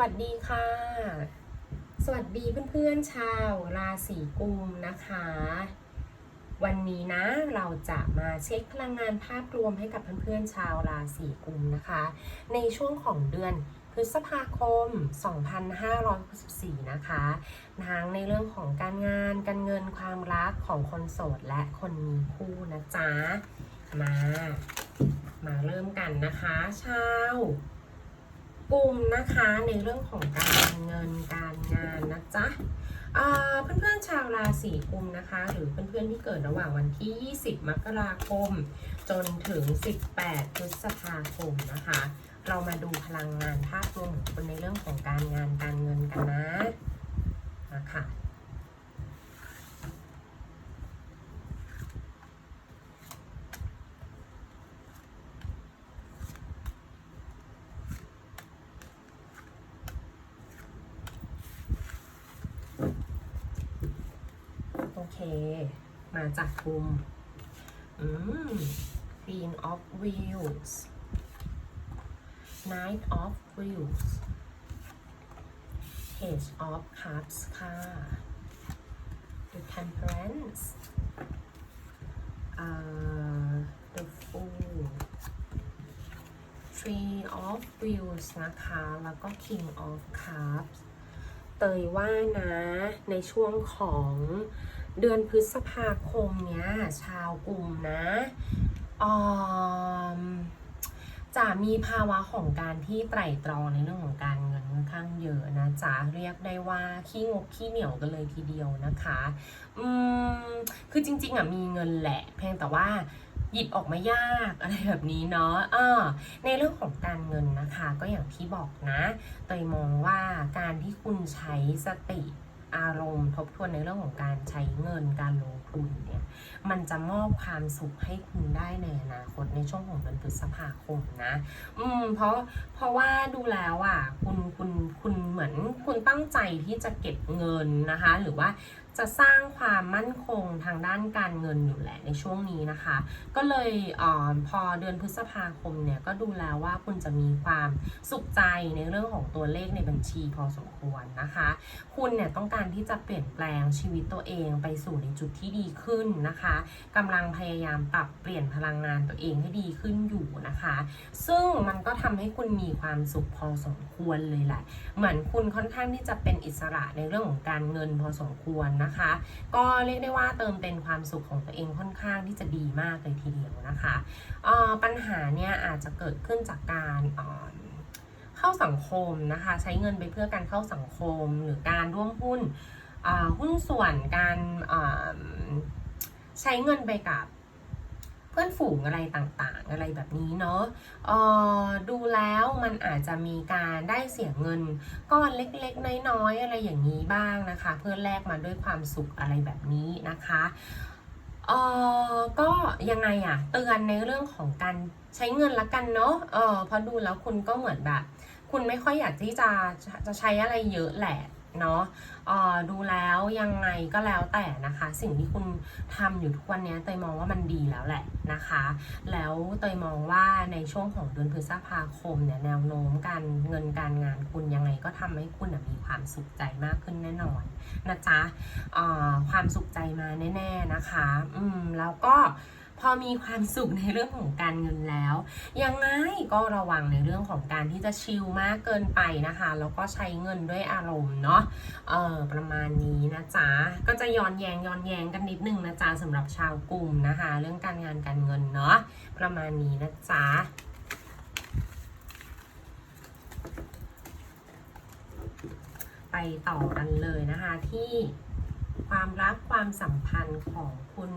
วัสดีค่ะ สวัสดีเพื่อนๆชาวราศีกุมนะคะ วันนี้นะเราจะมาเช็คพลังงานภาพรวมให้กับเพื่อนๆชาวราศีกุมนะคะ ในช่วงของเดือนพฤษภาคม 2564 นะคะทั้งในเรื่องของการงาน การเงิน ความรักของคนโสดและคนมีคู่นะจ๊ะ มา มาเริ่มกันนะคะ ชาว กลุ่มนะคะในเรื่องของการเงินการงานนะจ๊ะอ่าเพื่อนๆชาวราศีกุมนะคะ หรือเพื่อนๆที่เกิดระหว่างวันที่ 20 มกราคม จนถึง 18 พฤษภาคมนะคะ เรามาดูพลังงานภาพรวมของคนในเรื่องของการงานการเงินกันนะนะคะ มาจากกลุ่มอืม Queen of Wheels Knight of Wheels Page of Cups ค่ะ The Temperance uh, The Fool Three of Wheels นะคะ แล้วก็ King of Cups เตยว่านะ ในช่วงของ เดือนพฤษภาคมเนี้ย ชาวกลุ่มนะอมจะมีภาวะของการที่ไตร่ตรองในเรื่องของการเงินค่อนข้างเยอะนะจ๊ะเรียกได้ว่าขี้งกขี้เหนียวกันเลยทีเดียวนะคะ อืมคือจริง ๆอะมีเงินแหละ เพียงแต่ว่าหยิบออกมายากอะไรแบบนี้เนาะเออในเรื่องของการเงินนะคะ ก็อย่างที่บอกนะเตยมองว่าการที่คุณใช้สติ อารมณ์ ทบทวนในเรื่องของการใช้เงินการลงทุนเนี่ยมันจะมอบความสุขให้คุณได้ในอนาคตในช่วงของเดือนพฤษภาคมนะ อืมเพราะเพราะว่าดูแล้วอะคุณคุณคุณเหมือนคุณตั้งใจที่จะเก็บเงินนะคะ หรือว่าจะสร้างความมั่นคงทางด้านการเงินอยู่แหละในช่วงนี้นะคะ ก็เลยอพอเดือนพฤษภาคมเนี่ยก็ดูแล้วว่าคุณจะมีความสุขใจในเรื่องของตัวเลขในบัญชีพอสมควรนะคะ คุณเนี่ยต้องการที่จะเปลี่ยนแปลงชีวิตตัวเองไปสู่ในจุดที่ดีขึ้นนะคะกำลังพยายามปรับเปลี่ยนพลังงานตัวเองให้ดีขึ้นอยู่นะคะ ซึ่งมันก็ทำให้คุณมีความสุขพอสมควรเลยแหละ เหมือนคุณค่อนข้างที่จะเป็นอิสระในเรื่องของการเงินพอสมควรนะคะ ก็เรียกได้ว่าเติมเต็มความสุขของตัวเองค่อนข้างที่จะดีมากเลยทีเดียวนะคะปัญหาเนี่ยอาจจะเกิดขึ้นจากการเข้าสังคมนะคะ ใช้เงินไปเพื่อการเข้าสังคมหรือการร่วมหุ้นหุ้นส่วนการใช้เงินไปกับ เพื่อนฝูงอะไรต่างๆ อะไรแบบนี้เนาะออดูแล้วมันอาจจะมีการได้เสียเงินก้อนเล็กๆ น้อยๆ อะไรอย่างนี้บ้างนะคะ เพื่อแลกมาด้วยความสุขอะไรแบบนี้นะคะเออก็ยังไงอะเตือนในเรื่องของการใช้เงินละกันเนาะเออพราะดูแล้วคุณก็เหมือนแบบ คุณไม่ค่อยอยากที่จะจะใช้อะไรเยอะแหละ เนาะดูแล้วยังไงก็แล้วแต่นะคะ สิ่งที่คุณทำอยู่ทุกวันนี้เตยมองว่ามันดีแล้วแหละนะคะ แล้วเตยมองว่าในช่วงของเดือนพฤษภาคมเนี่ยแนวโน้มการเงินการงานคุณยังไงก็ทำให้คุณมีความสุขใจมากขึ้นแน่นอนนะจ๊ะความสุขใจมาแน่ ๆนะคะ อืมแล้วก็ พอมีความสุขในเรื่องของการเงินแล้ว ยังไงก็ระวังในเรื่องของการที่จะชิลมากเกินไปนะคะ แล้วก็ใช้เงินด้วยอารมณ์เนาะเออประมาณนี้นะจ๊ะ ก็จะย้อนแยงย้อนแยงกันนิดนึงนะจ๊ะสำหรับชาวกลุ่มนะคะ เรื่องการงานการเงินเนาะประมาณนี้นะจ๊ะไปต่อกันเลยนะคะที่ความรักความสัมพันธ์ของคุณ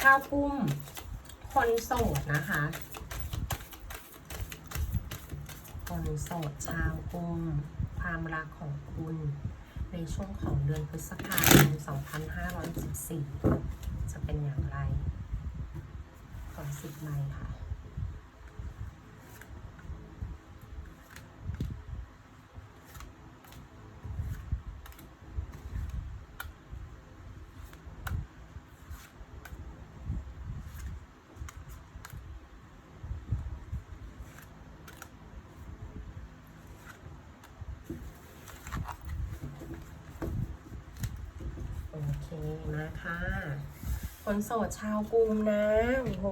ชาวกลุ่ม คนโสดนะคะ คนโสดชาวกุ้มความรักของคุณ ในช่วงของเดือนพฤษภาคม 2514 จะเป็นอย่างไร ขอสิบไมค์ ค่ะมาค่ะคนโสดชาวกรุงนะ โอ้โห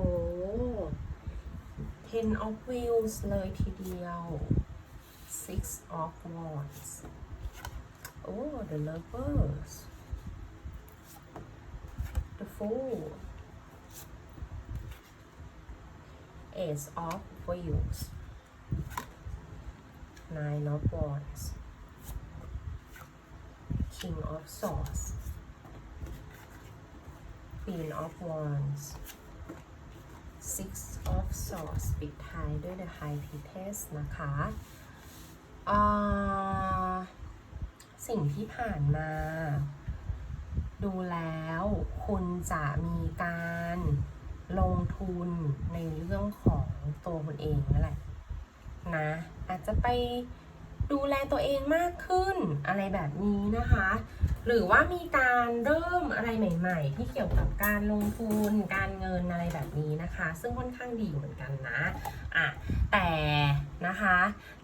ten of wheels เลยทีเดียว six of wands โอ้ the lovers the fool ace of wheels nine of wands king of swords queen of wands six of swords ปิดท้ายด้วย the high priestess นะคะสิ่งที่ผ่านมา ดูแล้วคุณจะมีการลงทุนในเรื่องของตัวคุณเองนั่นแหละนะอาจจะไป ดูแลตัวเองมากขึ้นอะไรแบบนี้นะคะ หรือว่ามีการเริ่มอะไรใหม่ ๆ ที่เกี่ยวกับการลงทุนการเงินอะไรแบบนี้นะคะ ซึ่งค่อนข้างดีเหมือนกันนะอะแต่นะคะ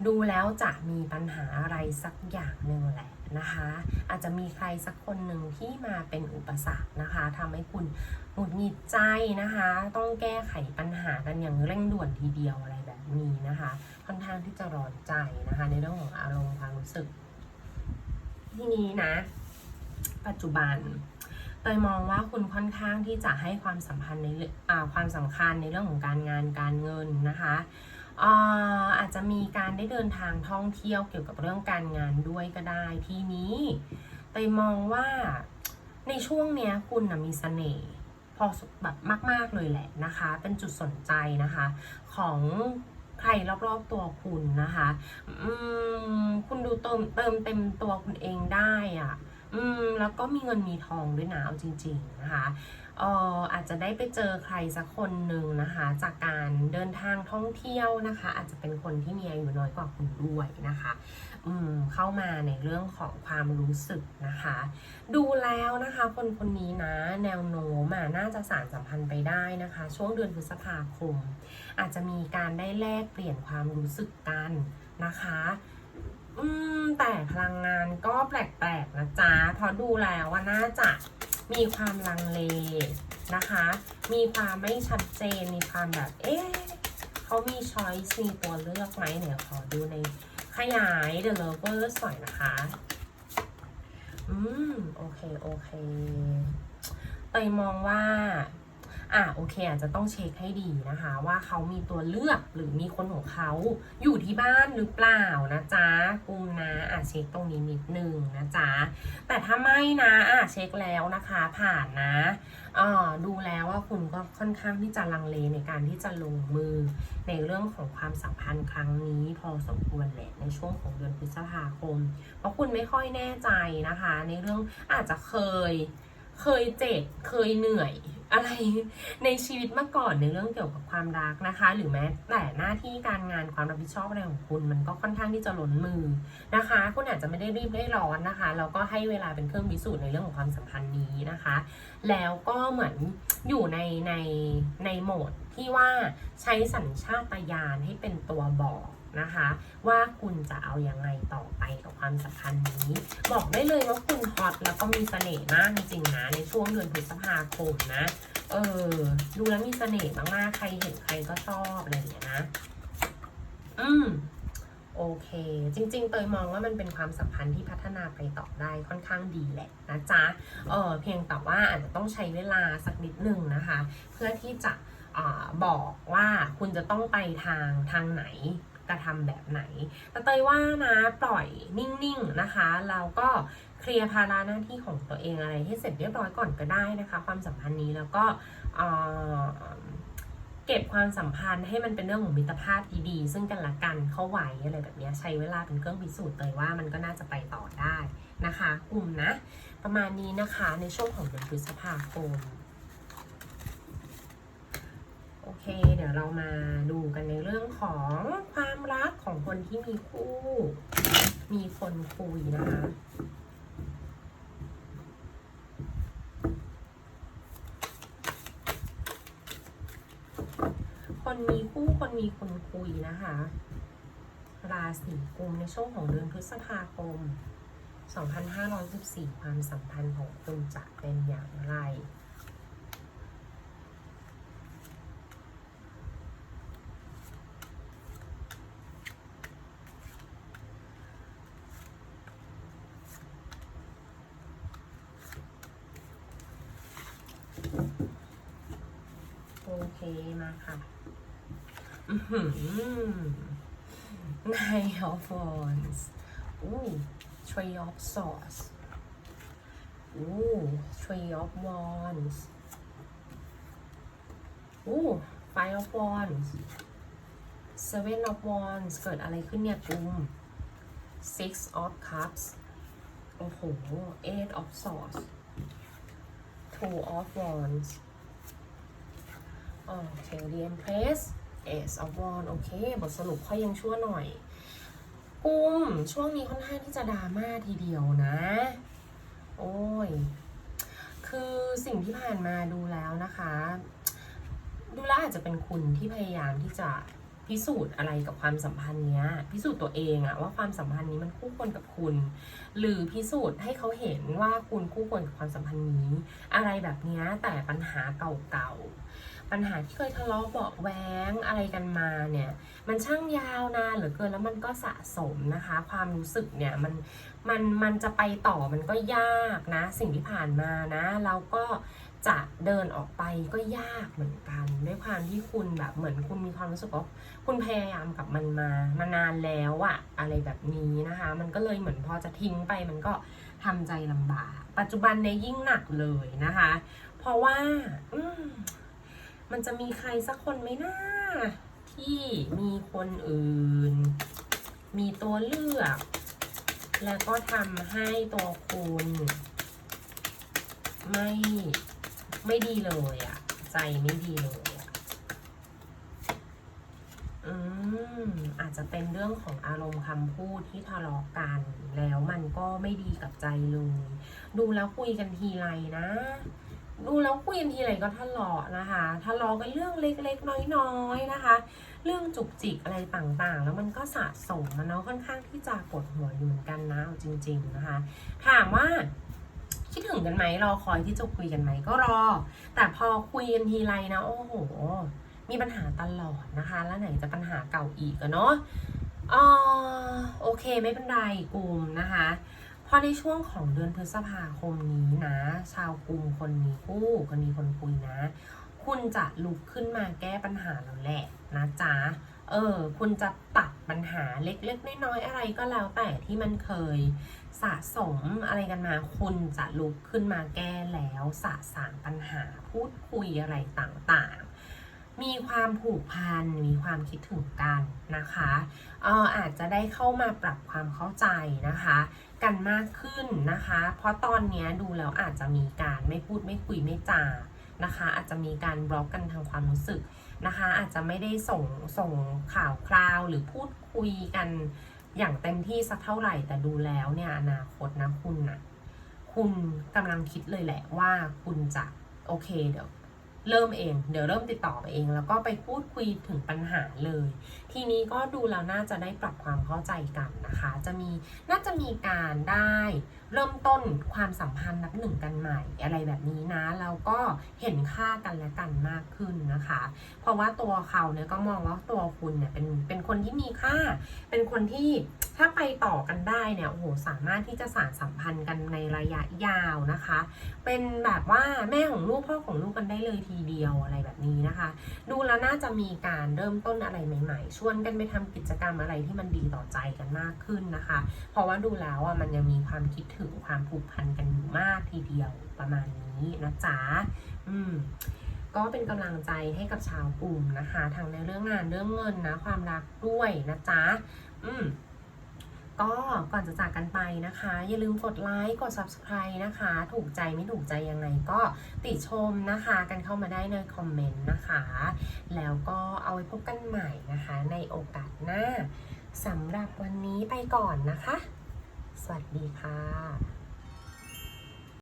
ดูแล้วจะมีปัญหาอะไรสักอย่างหนึ่งแหละนะคะ อาจจะมีใครสักคนหนึ่งที่มาเป็นอุปสรรคนะคะทำให้คุณหงุดหงิดใจนะคะ ต้องแก้ไขปัญหากันอย่างเร่งด่วนทีเดียวอะไร นี้นะคะ ค่อนข้างที่จะร้อนใจนะคะ ในเรื่องของอารมณ์ความรู้สึก ที่นี้นะ ปัจจุบันเตยมองว่าคุณค่อนข้างที่จะให้ความสัมพันธ์ในความสำคัญในเรื่องของการงานการเงินนะคะอาจจะมีการได้เดินทางท่องเที่ยวเกี่ยวกับเรื่องการงานด้วยก็ได้ทีนี้เตยมองว่าในช่วงเนี้ยคุณนะมีเสน่ห์ อแบบมาก ๆ เลยแหละนะคะ เป็นจุดสนใจนะคะของใครรอบๆตัวคุณนะคะอืมคุณดูเติมเติมเต็มตัวคุณเองได้อะอืมแล้วก็มีเงินมีทองด้วยนะเอาจริง ๆ นะคะ อออาจจะได้ไปเจอใครสักคนหนึ่งนะคะ จากการเดินทางท่องเที่ยวนะคะ อาจจะเป็นคนที่มีอายุน้อยกว่าคุณด้วยนะคะอืมเข้ามาในเรื่องของความรู้สึกนะคะ ดูแล้วนะคะคนคนนี้นะแนวโน้มน่าจะสารสัมพันธ์ไปได้นะคะ ช่วงเดือนพฤษภาคม อาจจะมีการได้แลกเปลี่ยนความรู้สึกกันนะคะอืมแต่พลังงานก็แปลกๆนะจ๊ะเพราะดูแล้วว่าน่าจะ มีความลังเลนะคะ มีความไม่ชัดเจน มีความแบบ เอ๊ะเขามีช้อยส์มีตัวเลือกไหมเนี่ยขอดูในขยาย The Lovers หน่อยนะคะ อืม โอเค โอเคเตยมองว่า อะโอเคอาจจะต้องเช็คให้ดีนะคะ ว่าเขามีตัวเลือกหรือมีคนของเขาอยู่ที่บ้านหรือเปล่านะจ๊ะกุมนะอะเช็คตรงนี้นิดนึงนะจ๊ะแต่ถ้าไม่นะอะเช็คแล้วนะคะผ่านนะอ่าดูแล้วว่าคุณก็ค่อนข้างที่จะลังเลในการที่จะลงมือในเรื่องของความสัมพันธ์ครั้งนี้พอสมควรแหละในช่วงของเดือนพฤษภาคม เพราะคุณไม่ค่อยแน่ใจนะคะ ในเรื่องอาจจะเคยเคยเจ็บเคยเหนื่อย อะไรในชีวิตมาก่อนในเรื่องเกี่ยวกับความรักนะคะ หรือแม้แต่หน้าที่การงานความรับผิดชอบอะไรของคุณ มันก็ค่อนข้างที่จะล้นมือนะคะ คุณอาจจะไม่ได้รีบได้ร้อนนะคะแล้วก็ให้เวลาเป็นเครื่องพิสูจน์ในเรื่องของความสัมพันธ์นี้นะคะ แล้วก็เหมือนอยู่ในในในโหมดที่ว่าใช้สัญชาตญาณให้เป็นตัวบอก นะคะ ว่าคุณจะเอาอยังไงต่อไปกับความสัมพันธ์นี้ บอกได้เลยว่าคุณฮอตแล้วก็มีเสน่ห์มากจริงๆนะในช่วงเดือนพฤษภาคมนะ เออดูแล้วมีเสน่ห์มากๆใครเห็นใครก็ชอบอะไรอย่างเงี้ยนะ อืมโอเค จริง ๆ เตยมองว่ามันเป็นความสัมพันธ์ที่พัฒนาไปต่อได้ค่อนข้างดีแหละนะจ๊ะเออเพียงแต่ว่าอาจจะต้องใช้เวลาสักนิดหนึ่งนะคะ เพื่อที่จะอบอกว่าคุณจะต้องไปทางทางไหน กระทำแบบไหน แต่เตยว่านะปล่อยนิ่งๆนะคะแล้วก็เคลียร์ภาระหน้าที่ของตัวเองอะไรให้เสร็จเรียบร้อยก่อนก็ได้นะคะ ความสัมพันธ์นี้แล้วก็เอ่อเก็บความสัมพันธ์ให้มันเป็นเรื่องของมิตรภาพดีๆซึ่งกันและกันเข้าไว้อะไรแบบเนี้ยใช้เวลาเป็นเครื่องพิสูจน์เตยว่ามันก็น่าจะไปต่อได้นะคะ กลุ่มนะ ประมาณนี้นะคะในช่วงของเดือนพฤษภาคม โอ เค เดี๋ยวเรามาดูกันในเรื่องของความรักของคนที่มีคู่ มีคนคุยนะคะ คนมีคู่คนมีคนคุยนะคะ ราศีกุมในช่วงของเดือนพฤษภาคม 2514 ความสัมพันธ์ของคุณจะเป็นอย่างไร โอ เคมาค่ะอื้อหือ Nine of Wands อู้ Three of Swords อู้ Three of Wands อู้ Five of Wands Seven of Wands เกิดอะไรขึ้นเนี่ยกุม Six of Cups โอ้โห Eight of Swords Two of Wands โอเคเรียนเพรส Ace of Wands โอเค บทสรุปค่อยยังชั่วหน่อยกุมช่วงนี้ค่อนข้างที่จะดราม่าทีเดียวนะ โอ้ย คือสิ่งที่ผ่านมาดูแล้วนะคะ ดูแลอาจจะเป็นคุณที่พยายามที่จะพิสูจน์อะไรกับความสัมพันธ์เนี้ย พิสูจน์ตัวเองอะว่าความสัมพันธ์นี้มันคู่ควรกับคุณ หรือพิสูจน์ให้เขาเห็นว่าคุณคู่ควรกับความสัมพันธ์นี้ อะไรแบบเนี้ยแต่ปัญหาเก่าๆ ปัญหาที่เคยทะเลาะเบาะแว้งอะไรกันมาเนี่ย มันช่างยาวนานเหลือเกินแล้วมันก็สะสมนะคะ ความรู้สึกเนี่ยมันมันมันจะไปต่อมันก็ยากนะ สิ่งที่ผ่านมานะเราก็จะเดินออกไปก็ยากเหมือนกัน ด้วยความที่คุณแบบเหมือนคุณมีความรู้สึกว่าคุณพยายามกับมันมามานานแล้วอะอะไรแบบนี้นะคะ มันก็เลยเหมือนพอจะทิ้งไปมันก็ทำใจลำบาก ปัจจุบันเนี่ยยิ่งหนักเลยนะคะ เพราะว่าอื มันจะมีใครสักคนไหมนะที่มีคนอื่น มีตัวเลือก แล้วก็ทำให้ตัวคุณไม่ไม่ดีเลยอะใจไม่ดีเลยอะอืมอาจจะเป็นเรื่องของอารมณ์คำพูดที่ทะเลาะกัน แล้วมันก็ไม่ดีกับใจเลย ดูแล้วคุยกันทีไรนะ ดูแล้วคุยกันทีไรก็ทะเลาะนะคะทะเลาะกันเรื่องเล็กๆ น้อยๆนะคะ เรื่องจุกจิกอะไรต่างๆ แล้วมันก็สะสมมันเนาะค่อนข้างที่จะปวดหัวอยู่เหมือนกันนะจริง ๆนะคะ ถามว่าคิดถึงกันไหมรอคอยที่จะคุยกันไหมก็รอ แต่พอคุยกันทีไรนะโอ้โห มีปัญหาตลอดนะคะ แล้วไหนจะปัญหาเก่าอีกอะเนาะอ่าโอเคไม่เป็นไรกลุ่มนะคะ พอในช่วงของเดือนพฤษภาคมนี้นะ ชาวกลุ่มคนมีคู่คนมีคนคุยนะ คุณจะลุกขึ้นมาแก้ปัญหาแล้วแหละนะจ๊ะเออคุณจะตัดปัญหาเล็กๆ น้อยๆอะไรก็แล้วแต่ที่มันเคยสะสมอะไรกันมา คุณจะลุกขึ้นมาแก้แล้วสะสางปัญหาพูดคุยอะไรต่างๆ มีความผูกพันมีความคิดถึงกันนะคะเอออาจจะได้เข้ามาปรับความเข้าใจนะคะ กันมากขึ้นนะคะ เพราะตอนนี้ดูแล้วอาจจะมีการไม่พูดไม่คุยไม่จานะคะ อาจจะมีการบล็อกกันทางความรู้สึกนะคะ อาจจะไม่ได้ส่งส่งข่าวคราวหรือพูดคุยกันอย่างเต็มที่สักเท่าไหร่แต่ดูแล้วเนี่ยอนาคตนะคุณนะคุณกำลังคิดเลยแหละว่าคุณจะโอเคเดี๋ยวเริ่มเอง เดี๋ยวเริ่มติดต่อไปเอง แล้วก็ไปพูดคุยถึงปัญหาเลย ทีนี้ก็ดูแล้วน่าจะได้ปรับความเข้าใจกันนะคะ จะมีน่าจะมีการได้เริ่มต้นความสัมพันธ์นับหนึ่งกันใหม่อะไรแบบนี้นะแล้วก็เห็นค่ากันและกันมากขึ้นนะคะ เพราะว่าตัวเขาเนี่ยก็มองว่าตัวคุณเนี่ยเป็นเป็นคนที่มีค่า เป็นคนที่ถ้าไปต่อกันได้เนี่ยโอ้โหสามารถที่จะสานสัมพันธ์กันในระยะยาวนะคะ เป็นแบบว่าแม่ของลูกพ่อของลูกกันได้เลยทีเดียวอะไรแบบนี้นะคะ ดูแล้วน่าจะมีการเริ่มต้นอะไรใหม่ ๆวนกันไปทำกิจกรรมอะไรที่มันดีต่อใจกันมากขึ้นนะคะ เพราะว่าดูแล้วอะมันยังมีความคิดถึงความผูกพันกันอยู่มากทีเดียวประมาณนี้นะจ๊ะอืมก็เป็นกำลังใจให้กับชาวกลุ่มนะคะทั้งในเรื่องงานเรื่องเงินนะความรักด้วยนะจ๊ะอืม ก็ก่อนจะจากกันไปนะคะ อย่าลืมกดไลค์กด subscribe นะคะ ถูกใจไม่ถูกใจยังไงก็ติชมนะคะ กันเข้ามาได้ในคอมเมนต์นะคะ แล้วก็เอาไว้พบกันใหม่นะคะ ในโอกาสหน้าสำหรับวันนี้ไปก่อนนะคะ สวัสดีค่ะ